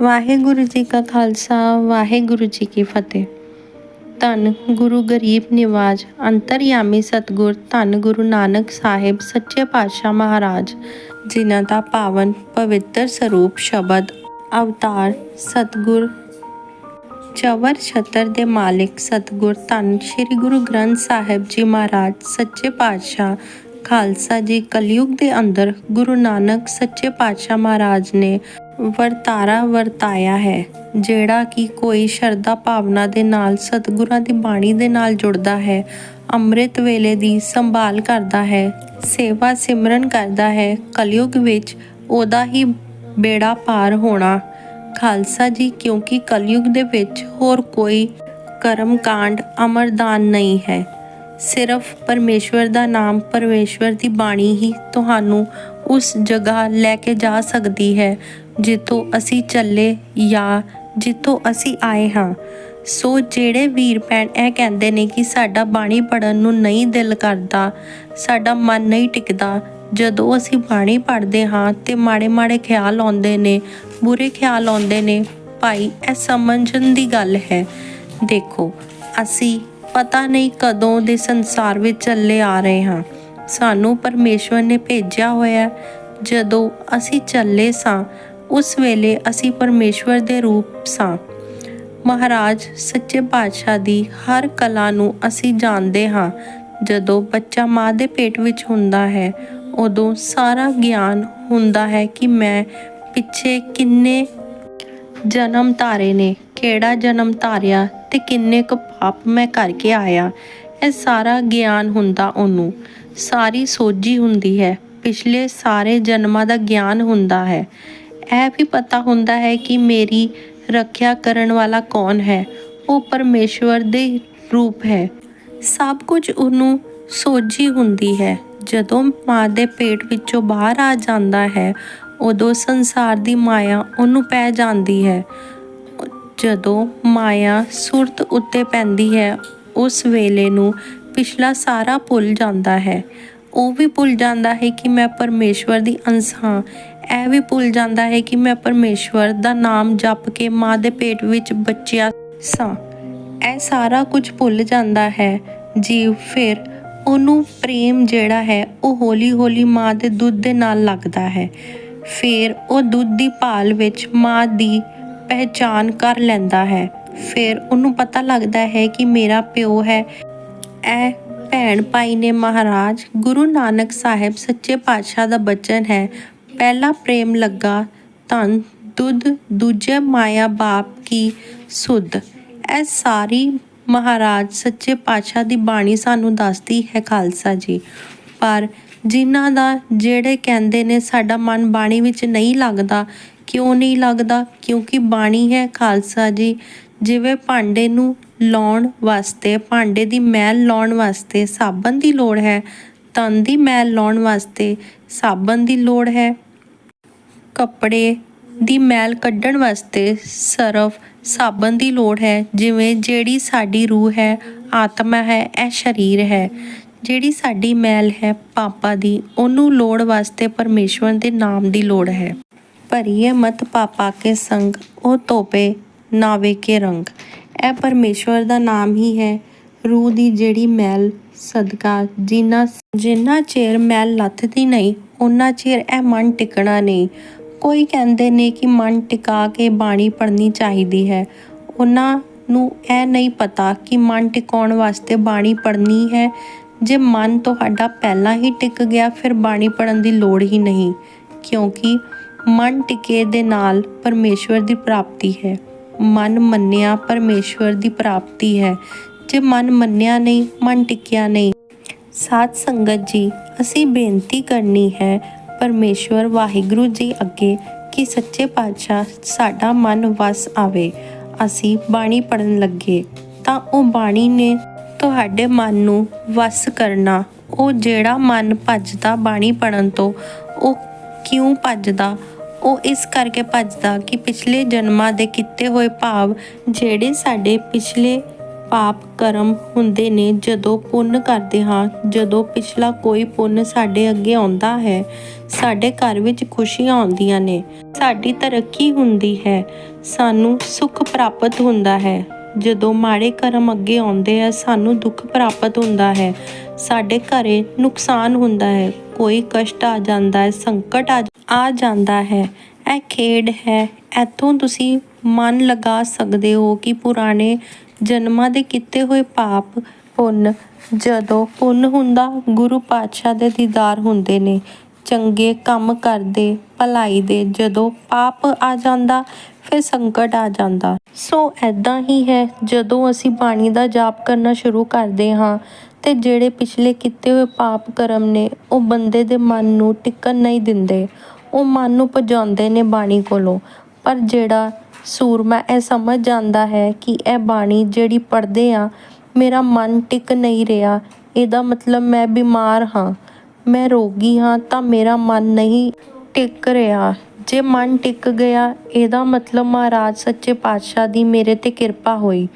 ਵਾਹਿਗੁਰੂ ਜੀ ਕਾ ਖਾਲਸਾ, ਵਾਹਿਗੁਰੂ ਜੀ ਕੀ ਫਤਿਹ। ਧੰਨ ਗੁਰੂ ਗਰੀਬ ਨਿਵਾਜ, ਅੰਤਰਯਾਮੀ ਸਤਗੁਰ ਧੰਨ ਗੁਰੂ ਨਾਨਕ ਸਾਹਿਬ ਸੱਚੇ ਪਾਤਸ਼ਾਹ ਮਹਾਰਾਜ, ਜਿਨ੍ਹਾਂ ਦਾ ਪਾਵਨ ਪਵਿੱਤਰ ਸਰੂਪ ਸ਼ਬਦ ਅਵਤਾਰ ਸਤਗੁਰ ਚਵਰ ਛਤਰ ਦੇ ਮਾਲਿਕ ਸਤਗੁਰ ਧੰਨ ਸ੍ਰੀ ਗੁਰੂ ਗ੍ਰੰਥ ਸਾਹਿਬ ਜੀ ਮਹਾਰਾਜ, ਸੱਚੇ ਪਾਤਸ਼ਾਹ ਖਾਲਸਾ ਜੀ ਕਲਯੁਗ ਦੇ ਅੰਦਰ ਗੁਰੂ ਨਾਨਕ ਸੱਚੇ ਪਾਤਸ਼ਾਹ ਮਹਾਰਾਜ ਨੇ ਵਰਤਾਰਾ ਵਰਤਾਇਆ ਹੈ, ਜਿਹੜਾ ਕਿ ਕੋਈ ਸ਼ਰਧਾ ਭਾਵਨਾ ਦੇ ਨਾਲ ਸਤਿਗੁਰਾਂ ਦੀ ਬਾਣੀ ਦੇ ਨਾਲ ਜੁੜਦਾ ਹੈ, ਅੰਮ੍ਰਿਤ ਵੇਲੇ ਦੀ ਸੰਭਾਲ ਕਰਦਾ ਹੈ, ਸੇਵਾ ਸਿਮਰਨ ਕਰਦਾ ਹੈ, ਕਲਯੁਗ ਵਿੱਚ ਉਹਦਾ ਹੀ ਬੇੜਾ ਪਾਰ ਹੋਣਾ। ਖਾਲਸਾ ਜੀ, ਕਿਉਂਕਿ ਕਲਯੁਗ ਦੇ ਵਿੱਚ ਹੋਰ ਕੋਈ ਕਰਮ ਕਾਂਡ ਅਮਰਦਾਨ ਨਹੀਂ ਹੈ। ਸਿਰਫ ਪਰਮੇਸ਼ਵਰ ਦਾ ਨਾਮ ਪਰਮੇਸ਼ਵਰ ਦੀ ਬਾਣੀ ਹੀ ਤੁਹਾਨੂੰ ਉਸ ਜਗ੍ਹਾ ਲੈ ਕੇ ਜਾ ਸਕਦੀ ਹੈ, ਜਿੱਥੋਂ ਅਸੀਂ ਚੱਲੇ ਜਾਂ ਜਿੱਥੋਂ ਅਸੀਂ ਆਏ ਹਾਂ। ਸੋ ਜਿਹੜੇ ਵੀਰ ਭੈਣ ਇਹ ਕਹਿੰਦੇ ਨੇ ਕਿ ਸਾਡਾ ਬਾਣੀ ਪੜਨ ਨੂੰ ਨਹੀਂ ਦਿਲ ਕਰਦਾ, ਸਾਡਾ ਮਨ ਨਹੀਂ ਟਿਕਦਾ, ਜਦੋਂ ਅਸੀਂ ਬਾਣੀ ਪੜ੍ਹਦੇ ਹਾਂ ਤੇ ਮਾੜੇ ਮਾੜੇ ਖਿਆਲ ਆਉਂਦੇ ਨੇ, ਬੁਰੇ ਖਿਆਲ ਆਉਂਦੇ ਨੇ, ਭਾਈ ਇਹ ਸਮਝਣ ਦੀ ਗੱਲ ਹੈ। ਦੇਖੋ, ਅਸੀਂ ਪਤਾ ਨਹੀਂ ਕਦੋਂ ਦੇ ਸੰਸਾਰ ਵਿੱਚ ਚੱਲੇ ਆ ਰਹੇ ਹਾਂ। ਸਾਨੂੰ ਪਰਮੇਸ਼ਵਰ ਨੇ ਭੇਜਿਆ ਹੋਇਆ ਜਦੋਂ ਅਸੀਂ ਚੱਲੇ ਸਾਂ, ਉਸ ਵੇਲੇ ਅਸੀਂ ਪਰਮੇਸ਼ਵਰ ਦੇ ਰੂਪ ਸਾਂ। ਮਹਾਰਾਜ ਸੱਚੇ ਪਾਤਸ਼ਾਹ ਦੀ ਹਰ ਕਲਾ ਨੂੰ ਅਸੀਂ ਜਾਣਦੇ ਹਾਂ। ਜਦੋਂ ਬੱਚਾ ਮਾਂ ਦੇ ਪੇਟ ਵਿੱਚ ਹੁੰਦਾ ਹੈ, ਉਦੋਂ ਸਾਰਾ ਗਿਆਨ ਹੁੰਦਾ ਹੈ ਕਿ ਮੈਂ ਪਿੱਛੇ ਕਿੰਨੇ ਜਨਮ ਧਾਰੇ ਨੇ, ਕਿਹੜਾ ਜਨਮ ਧਾਰਿਆ ਤੇ ਕਿੰਨੇ ਕੁ ਪਾਪ ਮੈਂ ਕਰਕੇ ਆਇਆ। ਇਹ ਸਾਰਾ ਗਿਆਨ ਹੁੰਦਾ ਉਹਨੂੰ। ਸਾਰੀ ਸੋਝੀ ਹੁੰਦੀ ਹੈ। ਪਿਛਲੇ ਸਾਰੇ ਜਨਮਾਂ ਦਾ ਗਿਆਨ ਹੁੰਦਾ ਹੈ। ਇਹ ਵੀ ਪਤਾ ਹੁੰਦਾ ਹੈ ਕਿ ਮੇਰੀ ਰੱਖਿਆ ਕਰਨ ਵਾਲਾ ਕੌਣ ਹੈ। ਉਹ ਪਰਮੇਸ਼ਵਰ ਦੇ ਰੂਪ ਹੈ। ਸਭ ਕੁਝ ਉਹਨੂੰ ਸੋਝੀ ਹੁੰਦੀ ਹੈ। ਜਦੋਂ ਮਾਂ ਦੇ ਪੇਟ ਵਿੱਚੋਂ ਬਾਹਰ ਆ ਜਾਂਦਾ ਹੈ, ਉਦੋਂ ਸੰਸਾਰ ਦੀ ਮਾਇਆ ਉਹਨੂੰ ਪੈ ਜਾਂਦੀ ਹੈ। ਜਦੋਂ ਮਾਇਆ ਸੁਰਤ ਉੱਤੇ ਪੈਂਦੀ ਹੈ, ਉਸ ਵੇਲੇ ਨੂੰ ਪਿਛਲਾ ਸਾਰਾ ਭੁੱਲ ਜਾਂਦਾ ਹੈ। ਉਹ ਵੀ ਭੁੱਲ ਜਾਂਦਾ ਹੈ ਕਿ ਮੈਂ ਪਰਮੇਸ਼ਵਰ ਦੀ ਅੰਸ਼ ਹਾਂ। ਇਹ ਵੀ ਭੁੱਲ ਜਾਂਦਾ ਹੈ ਕਿ ਮੈਂ ਪਰਮੇਸ਼ਵਰ ਦਾ ਨਾਮ ਜਪ ਕੇ ਮਾਂ ਦੇ ਪੇਟ ਵਿੱਚ ਬੱਚਿਆ ਸਾਂ। ਇਹ ਸਾਰਾ ਕੁਝ ਭੁੱਲ ਜਾਂਦਾ ਹੈ। ਜੀਵ ਫਿਰ ਉਹਨੂੰ ਪ੍ਰੇਮ ਜਿਹੜਾ ਹੈ, ਉਹ ਹੌਲੀ-ਹੌਲੀ ਮਾਂ ਦੇ ਦੁੱਧ ਦੇ ਨਾਲ ਲੱਗਦਾ ਹੈ। ਫਿਰ ਉਹ ਦੁੱਧ ਦੀ ਭਾਲ ਵਿੱਚ ਮਾਂ ਦੀ ਪਹਿਚਾਨ ਕਰ ਲੈਂਦਾ ਹੈ। ਫਿਰ ਉਹਨੂੰ ਪਤਾ ਲੱਗਦਾ ਹੈ ਕਿ ਮੇਰਾ ਪਿਓ ਹੈ। ਇਹ ਭੈਣ ਭਾਈ ਨੇ ਮਹਾਰਾਜ, ਗੁਰੂ ਨਾਨਕ ਸਾਹਿਬ ਸੱਚੇ ਪਾਤਸ਼ਾਹ ਦਾ ਬਚਨ ਹੈ। ਪਹਿਲਾ ਪ੍ਰੇਮ ਲੱਗਾ, ਧਨ, ਦੁੱਧ, ਦੂਜੇ ਮਾਇਆ ਬਾਪ ਕੀ ਸੁਧ। ਇਹ ਸਾਰੀ ਮਹਾਰਾਜ ਸੱਚੇ ਪਾਤਸ਼ਾਹ ਦੀ ਬਾਣੀ ਸਾਨੂੰ ਦੱਸਦੀ ਹੈ ਖਾਲਸਾ ਜੀ। ਪਰ ਜਿਨ੍ਹਾਂ ਦਾ, ਜਿਹੜੇ ਕਹਿੰਦੇ ਨੇ ਸਾਡਾ ਮਨ ਬਾਣੀ ਵਿੱਚ ਨਹੀਂ ਲੱਗਦਾ, ਕਿਉਂ ਨਹੀਂ ਲੱਗਦਾ? ਕਿਉਂਕਿ ਬਾਣੀ ਹੈ ਖਾਲਸਾ ਜੀ ਜਿਵੇਂ ਭਾਂਡੇ ਨੂੰ ਲਾਉਣ ਵਾਸਤੇ, ਭਾਂਡੇ ਦੀ ਮੈਲ ਲਾਉਣ ਵਾਸਤੇ ਸਾਬਣ ਦੀ ਲੋੜ ਹੈ, ਤਨ ਦੀ ਮੈਲ ਲਾਉਣ ਵਾਸਤੇ ਸਾਬਣ ਦੀ ਲੋੜ ਹੈ। ਕੱਪੜੇ ਦੀ ਮੈਲ ਕੱਢਣ ਵਾਸਤੇ ਸਰਫ ਸਾਬਣ ਦੀ ਲੋੜ ਹੈ, ਜਿਵੇਂ ਜਿਹੜੀ ਸਾਡੀ ਰੂਹ ਹੈ, ਆਤਮਾ ਹੈ, ਇਹ ਸਰੀਰ ਹੈ। ਜਿਹੜੀ ਸਾਡੀ ਮੈਲ ਹੈ, ਪਾਪਾ ਦੀ, ਉਹਨੂੰ ਲੋੜ ਵਾਸਤੇ ਪਰਮੇਸ਼ਵਰ ਦੇ ਨਾਮ ਦੀ ਲੋੜ ਹੈ। ਭਰੀਏ ਮਤ ਪਾਪਾ ਕੇ ਸੰਗ, ਉਹ ਤੋਪੇ ਨਾਵੇ ਕੇ ਰੰਗ। ਇਹ ਪਰਮੇਸ਼ਵਰ ਦਾ ਨਾਮ ਹੀ ਹੈ। ਰੂਹ ਦੀ ਜਿਹੜੀ ਮੈਲ, ਸਦਕਾ, ਜਿੰਨਾ ਜਿੰਨਾ ਚਿਰ ਮੈਲ ਲੱਥਦੀ ਨਹੀਂ ਉਹਨਾਂ ਚਿਰ ਇਹ ਮਨ ਟਿਕਣਾ ਨਹੀਂ। ਕੋਈ ਕਹਿੰਦੇ ਨੇ ਕਿ ਮਨ ਟਿਕਾ ਕੇ ਬਾਣੀ ਪੜ੍ਹਨੀ ਚਾਹੀਦੀ ਹੈ। ਉਹਨਾਂ ਨੂੰ ਇਹ ਨਹੀਂ ਪਤਾ ਕਿ ਮਨ ਟਿਕਾਉਣ ਵਾਸਤੇ ਬਾਣੀ ਪੜ੍ਹਨੀ ਹੈ। ਜੇ ਮਨ ਤੁਹਾਡਾ ਪਹਿਲਾਂ ਹੀ ਟਿਕ ਗਿਆ, ਫਿਰ ਬਾਣੀ ਪੜਨ ਦੀ ਲੋੜ ਹੀ ਨਹੀਂ। ਕਿਉਂਕਿ ਮਨ ਟਿਕੇ ਦੇ ਨਾਲ ਪਰਮੇਸ਼ਵਰ ਦੀ ਪ੍ਰਾਪਤੀ ਹੈ। ਮਨ ਮੰਨਿਆ ਪਰਮੇਸ਼ਵਰ ਦੀ ਪ੍ਰਾਪਤੀ ਹੈ। ਜੇ ਮਨ ਮੰਨਿਆ ਨਹੀਂ, ਮਨ ਟਿਕਿਆ ਨਹੀਂ। ਸਾਧ ਸੰਗਤ ਜੀ, ਅਸੀਂ ਬੇਨਤੀ ਕਰਨੀ ਹੈ, ਪਰਮੇਸ਼ਵਰ ਵਾਹਿਗੁਰੂ ਜੀ ਅੱਗੇ ਕਿ ਸੱਚੇ ਪਾਤਸ਼ਾਹ ਸਾਡਾ ਮਨ ਵਸ ਆਵੇ। ਅਸੀਂ ਬਾਣੀ ਪੜਨ ਲੱਗੇ, ਤਾਂ ਉਹ ਬਾਣੀ ਨੇ ਤੁਹਾਡੇ ਮਨ ਨੂੰ ਵਸ ਕਰਨਾ। ਉਹ ਜਿਹੜਾ ਮਨ ਭੱਜਦਾ ਬਾਣੀ ਪੜਨ ਤੋਂ, ਉਹ ਕਿਉਂ ਭੱਜਦਾ? ਉਹ ਇਸ ਕਰਕੇ ਭੱਜਦਾ ਕਿ ਪਿਛਲੇ ਜਨਮਾਂ ਦੇ ਕੀਤੇ ਹੋਏ ਭਾਵ ਜਿਹੜੇ ਸਾਡੇ ਪਿਛਲੇ ਪਾਪ ਕਰਮ ਹੁੰਦੇ ਨੇ, ਜਦੋਂ ਪੁੰਨ ਕਰਦੇ ਹਾਂ, ਜਦੋਂ ਪਿਛਲਾ ਕੋਈ ਪੁੰਨ ਸਾਡੇ ਅੱਗੇ ਆਉਂਦਾ ਹੈ, ਸਾਡੇ ਘਰ ਵਿੱਚ ਖੁਸ਼ੀਆਂ ਆਉਂਦੀਆਂ ਨੇ, ਸਾਡੀ ਤਰੱਕੀ ਹੁੰਦੀ ਹੈ, ਸਾਨੂੰ ਸੁੱਖ ਪ੍ਰਾਪਤ ਹੁੰਦਾ ਹੈ। ਜਦੋਂ ਮਾੜੇ ਕਰਮ ਅੱਗੇ ਆਉਂਦੇ ਆ, ਸਾਨੂੰ ਦੁੱਖ ਪ੍ਰਾਪਤ ਹੁੰਦਾ ਹੈ, ਸਾਡੇ ਘਰੇ ਨੁਕਸਾਨ ਹੁੰਦਾ ਹੈ, ਕੋਈ ਕਸ਼ਟ ਆ ਜਾਂਦਾ ਹੈ, ਸੰਕਟ ਆ ਆ ਜਾਂਦਾ ਹੈ। ਇਹ ਖੇਡ ਹੈ। ਇੱਥੋਂ ਤੁਸੀਂ ਮਨ ਲਗਾ ਸਕਦੇ ਹੋ ਕਿ ਪੁਰਾਣੇ ਜਨਮਾਂ ਦੇ ਕੀਤੇ ਹੋਏ ਪਾਪ, ਪੁੰਨ ਜਦੋਂ ਪੁੰਨ ਹੁੰਦਾ, ਗੁਰੂ ਪਾਤਸ਼ਾਹ ਦੇ ਦੀਦਾਰ ਹੁੰਦੇ ਨੇ। ਚੰਗੇ ਕੰਮ ਕਰਦੇ, ਭਲਾਈ ਦੇ ਜਦੋਂ ਪਾਪ ਆ ਜਾਂਦਾ, ਫਿਰ ਸੰਕਟ ਆ ਜਾਂਦਾ। ਸੋ ਐਦਾਂ ਹੀ ਹੈ, ਜਦੋਂ ਅਸੀਂ ਬਾਣੀ ਦਾ ਜਾਪ ਕਰਨਾ ਸ਼ੁਰੂ ਕਰਦੇ ਹਾਂ ਤੇ ਜਿਹੜੇ ਪਿਛਲੇ ਕੀਤੇ ਹੋਏ ਪਾਪ ਕਰਮ ਨੇ, ਉਹ ਬੰਦੇ ਦੇ ਮਨ ਨੂੰ ਟਿਕਣ ਨਹੀਂ ਦਿੰਦੇ। ਉਹ ਮਨ ਨੂੰ ਭਜਾਉਂਦੇ ਨੇ ਬਾਣੀ ਕੋਲੋਂ। ਪਰ ਜਿਹੜਾ ਸੂਰਮਾ, ਇਹ ਸਮਝ ਜਾਂਦਾ ਹੈ ਕਿ ਇਹ ਬਾਣੀ ਜਿਹੜੀ ਪੜ੍ਹਦੇ ਆ, ਮੇਰਾ ਮਨ ਟਿਕ ਨਹੀਂ ਰਿਹਾ। ਇਹਦਾ ਮਤਲਬ ਮੈਂ ਬਿਮਾਰ ਹਾਂ। ਮੈਂ ਰੋਗੀ ਹਾਂ ਤਾਂ ਮੇਰਾ ਮਨ ਨਹੀਂ ਟਿਕ ਰਿਹਾ। ਜੇ ਮਨ ਟਿਕ ਗਿਆ, ਇਹਦਾ ਮਤਲਬ ਮਹਾਰਾਜ ਸੱਚੇ ਪਾਤਸ਼ਾਹ ਦੀ ਮੇਰੇ ਤੇ ਕਿਰਪਾ ਹੋਈ।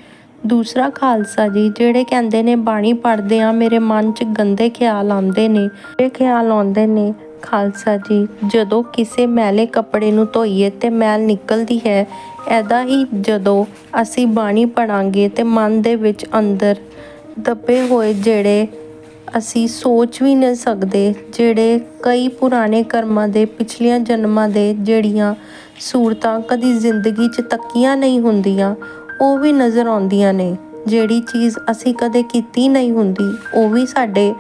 ਦੂਸਰਾ ਖਾਲਸਾ ਜੀ, ਜਿਹੜੇ ਕਹਿੰਦੇ ਨੇ ਬਾਣੀ ਪੜ੍ਹਦੇ ਆ, ਮੇਰੇ ਮਨ 'ਚ ਗੰਦੇ ਖਿਆਲ ਆਉਂਦੇ ਨੇ ਇਹ ਖਿਆਲ ਆਉਂਦੇ ਨੇ। ਖਾਲਸਾ ਜੀ, ਜਦੋਂ ਕਿਸੇ ਮੈਲੇ ਕੱਪੜੇ ਨੂੰ ਧੋਈਏ ਤੇ ਮੈਲ ਨਿਕਲਦੀ ਹੈ ਐਦਾ ਹੀ ਜਦੋਂ ਅਸੀਂ ਬਾਣੀ ਪੜਾਂਗੇ ਤੇ ਮਨ ਦੇ ਵਿੱਚ ਅੰਦਰ ਦੱਬੇ ਹੋਏ ਜਿਹੜੇ ਅਸੀਂ ਸੋਚ ਵੀ ਨਹੀਂ ਸਕਦੇ, ਜਿਹੜੇ ਕਈ ਪੁਰਾਣੇ ਕਰਮਾਂ ਦੇ, ਪਿਛਲੀਆਂ ਜਨਮਾਂ ਦੇ ਜਿਹੜੀਆਂ ਸੂਰਤਾਂ ਕਦੀ ਜ਼ਿੰਦਗੀ 'ਚ ਤੱਕੀਆਂ ਨਹੀਂ ਹੁੰਦੀਆਂ, ਉਹ ਵੀ ਨਜ਼ਰ ਆਉਂਦੀਆਂ ਨੇ। ਜਿਹੜੀ ਚੀਜ਼ ਅਸੀਂ ਕਦੇ ਕੀਤੀ ਨਹੀਂ ਹੁੰਦੀ, ਉਹ ਵੀ ਸਾਡੇ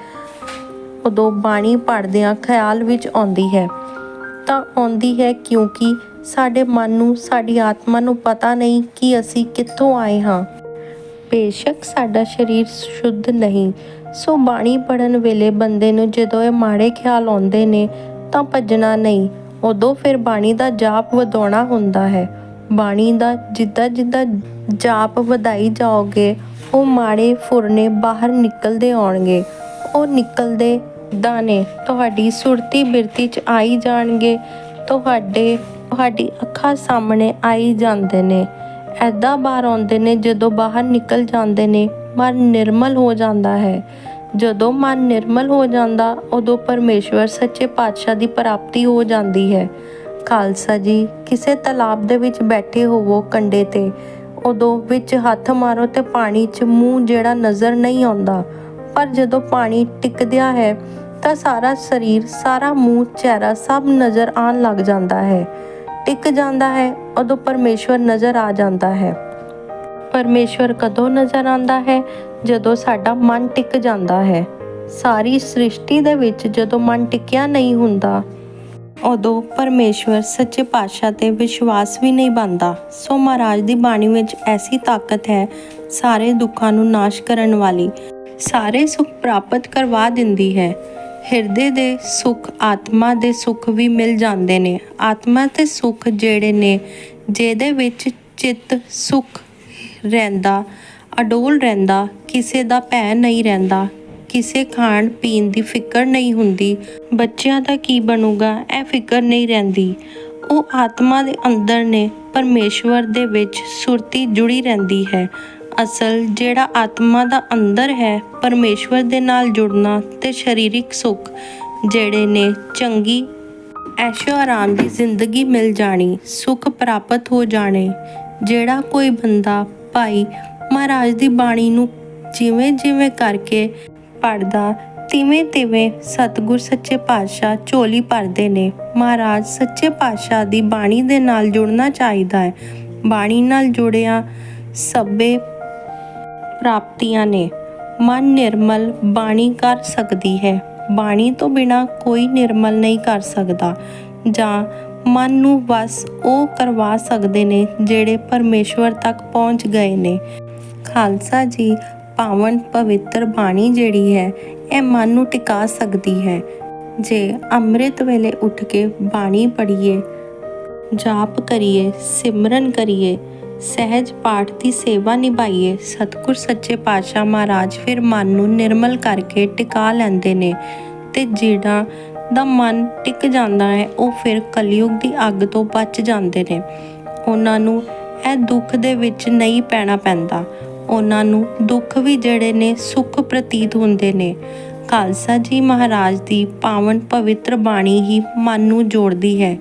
ਉਦੋਂ ਬਾਣੀ ਪੜ੍ਹਦਿਆਂ ਖਿਆਲ ਵਿੱਚ ਆਉਂਦੀ ਹੈ। ਤਾਂ ਆਉਂਦੀ ਹੈ ਕਿਉਂਕਿ ਸਾਡੇ ਮਨ ਨੂੰ, ਸਾਡੀ ਆਤਮਾ ਨੂੰ ਪਤਾ ਨਹੀਂ ਕਿ ਅਸੀਂ ਕਿੱਥੋਂ ਆਏ ਹਾਂ। ਬੇਸ਼ੱਕ ਸਾਡਾ ਸਰੀਰ ਸ਼ੁੱਧ ਨਹੀਂ, ਸੋ ਬਾਣੀ ਪੜਨ ਵੇਲੇ ਬੰਦੇ ਨੂੰ ਜਦੋਂ ਇਹ ਮਾੜੇ ਖਿਆਲ ਆਉਂਦੇ ਨੇ ਤਾਂ ਭੱਜਣਾ ਨਹੀਂ, ਉਦੋਂ ਫਿਰ ਬਾਣੀ ਦਾ ਜਾਪ ਵਧਾਉਣਾ ਹੁੰਦਾ ਹੈ। ਬਾਣੀ ਦਾ ਜਿੱਦਾਂ ਜਿੱਦਾਂ ਜਾਪ ਵਧਾਈ ਜਾਓਗੇ, ਉਹ ਮਾੜੇ ਫੁਰਨੇ ਬਾਹਰ ਨਿਕਲਦੇ ਆਉਣਗੇ, ਉਹ ਨਿਕਲਦੇ ਦਾਣੇ ਤੁਹਾਡੀ ਸੁਰਤੀ ਬਿਰਤੀ ਚ ਆਈ ਜਾਣਗੇ, ਤੁਹਾਡੇ, ਤੁਹਾਡੀ ਅੱਖਾਂ ਸਾਹਮਣੇ ਆਈ ਜਾਂਦੇ ਨੇ। ਐਦਾਂ ਬਾਹਰ ਆਉਂਦੇ ਨੇ ਜਦੋਂ ਬਾਹਰ ਨਿਕਲ ਜਾਂਦੇ ਨੇ, ਮਨ ਨਿਰਮਲ ਹੋ ਜਾਂਦਾ ਹੈ। ਜਦੋਂ ਮਨ ਨਿਰਮਲ ਹੋ ਜਾਂਦਾ, ਉਦੋਂ ਪਰਮੇਸ਼ਵਰ ਸੱਚੇ ਪਾਤਸ਼ਾਹ ਦੀ ਪ੍ਰਾਪਤੀ ਹੋ ਜਾਂਦੀ ਹੈ। ਖਾਲਸਾ ਜੀ, ਕਿਸੇ ਤਲਾਬ ਦੇ ਵਿੱਚ ਬੈਠੇ ਹੋਵੋ ਕੰਡੇ ਤੇ। ਉਦੋਂ ਵਿੱਚ ਹੱਥ ਮਾਰੋ ਤੇ ਪਾਣੀ 'ਚ ਮੂੰਹ ਜਿਹੜਾ ਨਜ਼ਰ ਨਹੀਂ ਆਉਂਦਾ। ਪਰ ਜਦੋਂ ਪਾਣੀ ਟਿਕਦਿਆ ਹੈ ਤਾਂ ਸਾਰਾ ਸਰੀਰ, ਸਾਰਾ ਮੂੰਹ, ਚਿਹਰਾ ਸਭ ਨਜ਼ਰ ਆਉਣ ਲੱਗ ਜਾਂਦਾ ਹੈ। ਟਿਕ ਜਾਂਦਾ ਹੈ, ਉਦੋਂ ਪਰਮੇਸ਼ਵਰ ਨਜ਼ਰ ਆ ਜਾਂਦਾ ਹੈ। ਪਰਮੇਸ਼ਵਰ ਕਦੋਂ ਨਜ਼ਰ ਆਉਂਦਾ ਹੈ? ਜਦੋਂ ਸਾਡਾ ਮਨ ਟਿਕ ਜਾਂਦਾ ਹੈ। ਸਾਰੀ ਸ੍ਰਿਸ਼ਟੀ ਦੇ ਵਿੱਚ ਜਦੋਂ ਮਨ ਟਿਕਿਆ ਨਹੀਂ ਹੁੰਦਾ, ਉਦੋਂ ਪਰਮੇਸ਼ਵਰ ਸੱਚੇ ਪਾਤਸ਼ਾਹ ਤੇ ਵਿਸ਼ਵਾਸ ਵੀ ਨਹੀਂ ਬੰਦਾ ਸੋ ਮਹਾਰਾਜ ਦੀ ਬਾਣੀ ਵਿੱਚ ਐਸੀ ਤਾਕਤ ਹੈ, ਸਾਰੇ ਦੁੱਖਾਂ ਨੂੰ ਨਾਸ਼ ਕਰਨ ਵਾਲੀ। ਸਾਰੇ ਸੁੱਖ ਪ੍ਰਾਪਤ ਕਰਵਾ ਦਿੰਦੀ ਹੈ। ਹਿਰਦੇ ਦੇ ਸੁੱਖ, ਆਤਮਾ ਦੇ ਸੁੱਖ ਵੀ ਮਿਲ ਜਾਂਦੇ ਨੇ। ਆਤਮਾ ਤੇ ਸੁੱਖ ਜਿਹੜੇ ਨੇ, ਜਿਹਦੇ ਵਿੱਚ ਚਿੱਤ ਸੁੱਖ ਰਹਿੰਦਾ, ਅਡੋਲ ਰਹਿੰਦਾ, ਕਿਸੇ ਦਾ ਭੈ ਨਹੀਂ ਰਹਿੰਦਾ, ਕਿਸੇ ਖਾਣ ਪੀਣ ਦੀ ਫਿਕਰ ਨਹੀਂ ਹੁੰਦੀ, ਬੱਚਿਆਂ ਦਾ ਕੀ ਬਣੂਗਾ, ਇਹ ਫਿਕਰ ਨਹੀਂ ਰਹਿੰਦੀ। ਉਹ ਆਤਮਾ ਦੇ ਅੰਦਰ ਨੇ, ਪਰਮੇਸ਼ਵਰ ਦੇ ਵਿੱਚ ਸੁਰਤੀ ਜੁੜੀ ਰਹਿੰਦੀ ਹੈ। ਅਸਲ ਜਿਹੜਾ ਆਤਮਾ ਦਾ ਅੰਦਰ ਹੈ, ਪਰਮੇਸ਼ਵਰ ਦੇ ਨਾਲ ਜੁੜਨਾ ਤੇ ਸਰੀਰਿਕ ਸੁੱਖ ਜਿਹੜੇ ਨੇ ਚੰਗੀ ਐਸ਼ੋ ਆਰਾਮ ਦੀ ਜ਼ਿੰਦਗੀ ਮਿਲ ਜਾਣੀ, ਸੁੱਖ ਪ੍ਰਾਪਤ ਹੋ ਜਾਣੇ। ਜਿਹੜਾ ਕੋਈ ਬੰਦਾ ਭਾਈ ਮਹਾਰਾਜ ਦੀ ਬਾਣੀ ਨੂੰ ਜਿਵੇਂ ਜਿਵੇਂ ਕਰਕੇ ਪੜਦਾ ਤਿਵੇਂ ਤਿਵੇਂ ਸਤਿਗੁਰ ਸੱਚੇ ਪਾਤਸ਼ਾਹ ਝੋਲੀ ਭਰਦੇ ਨੇ। ਮਹਾਰਾਜ ਸੱਚੇ ਪਾਤਸ਼ਾਹ ਦੀ ਬਾਣੀ ਦੇ ਨਾਲ ਜੁੜਨਾ ਚਾਹੀਦਾ ਹੈ। ਬਾਣੀ ਨਾਲ ਜੁੜਿਆ ਸਭੇ ਪ੍ਰਾਪਤੀਆਂ ਨੇ। ਮਨ ਨਿਰਮਲ ਬਾਣੀ ਕਰ ਸਕਦੀ ਹੈ। ਬਾਣੀ ਤੋਂ ਬਿਨਾ ਕੋਈ ਨਿਰਮਲ ਨਹੀਂ ਕਰ ਸਕਦਾ। ਜਾਂ ਮਨ ਨੂੰ ਵਸ ਉਹ ਕਰਵਾ ਸਕਦੇ ਨੇ ਜਿਹੜੇ ਪਰਮੇਸ਼ਵਰ ਤੱਕ ਪਹੁੰਚ ਗਏ ਨੇ। ਖਾਲਸਾ ਜੀ, ਪਾਵਨ ਪਵਿੱਤਰ ਬਾਣੀ ਜਿਹੜੀ ਹੈ, ਇਹ ਮਨ ਨੂੰ ਟਿਕਾ ਸਕਦੀ ਹੈ। ਜੇ ਅੰਮ੍ਰਿਤ ਵੇਲੇ ਉੱਠ ਕੇ ਬਾਣੀ ਪੜ੍ਹੀਏ, ਜਾਪ ਕਰੀਏ, ਸਿਮਰਨ ਕਰੀਏ ਸਹਿਜ ਪਾਠ ਦੀ ਸੇਵਾ ਨਿਭਾਈਏ। ਸਤਿਗੁਰ ਸੱਚੇ ਪਾਤਸ਼ਾਹ ਮਹਾਰਾਜ ਫਿਰ ਮਨ ਨੂੰ ਨਿਰਮਲ ਕਰਕੇ ਟਿਕਾ ਲੈਂਦੇ ਨੇ ਤੇ ਜਿਹੜਾ ਦਾ ਮਨ ਟਿਕ ਜਾਂਦਾ ਹੈ, ਉਹ ਫਿਰ ਕਲਯੁਗ ਦੀ ਅੱਗ ਤੋਂ ਬਚ ਜਾਂਦੇ ਨੇ। ਉਹਨਾਂ ਨੂੰ ਇਹ ਦੁੱਖ ਦੇ ਵਿੱਚ ਨਹੀਂ ਪੈਣਾ ਪੈਂਦਾ। ਉਹਨਾਂ ਨੂੰ ਦੁੱਖ ਵੀ ਜਿਹੜੇ ਨੇ, ਸੁੱਖ ਪ੍ਰਤੀਤ ਹੁੰਦੇ ਨੇ। ਖਾਲਸਾ ਜੀ ਮਹਾਰਾਜ ਦੀ ਪਾਵਨ ਪਵਿੱਤਰ ਬਾਣੀ ਹੀ ਮਨ ਨੂੰ ਜੋੜਦੀ ਹੈ।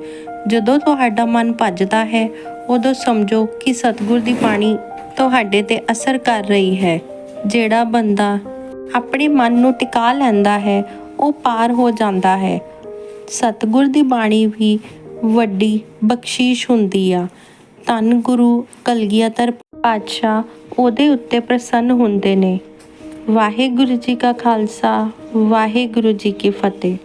ਜਦੋਂ ਤੁਹਾਡਾ ਮਨ ਭੱਜਦਾ ਹੈ ਉਦੋਂ ਸਮਝੋ ਕਿ ਸਤਿਗੁਰ ਦੀ ਬਾਣੀ ਤੁਹਾਡੇ ਤੇ ਅਸਰ ਕਰ ਰਹੀ ਹੈ। ਜਿਹੜਾ ਬੰਦਾ ਆਪਣੇ ਮਨ ਨੂੰ ਟਿਕਾ ਲੈਂਦਾ ਹੈ, ਉਹ ਪਾਰ ਹੋ ਜਾਂਦਾ ਹੈ। ਸਤਿਗੁਰ ਦੀ ਬਾਣੀ ਵੀ ਵੱਡੀ ਬਖਸ਼ੀਸ਼ ਹੁੰਦੀ ਆ। ਧੰਨ ਗੁਰੂ ਕਲਗੀਧਰ ਪਾਤਸ਼ਾਹ ਉਹਦੇ ਉੱਤੇ ਪ੍ਰਸੰਨ ਹੁੰਦੇ ਨੇ। ਵਾਹਿਗੁਰੂ ਜੀ ਕਾ ਖਾਲਸਾ, ਵਾਹਿਗੁਰੂ ਜੀ ਕੀ ਫਤਿਹ।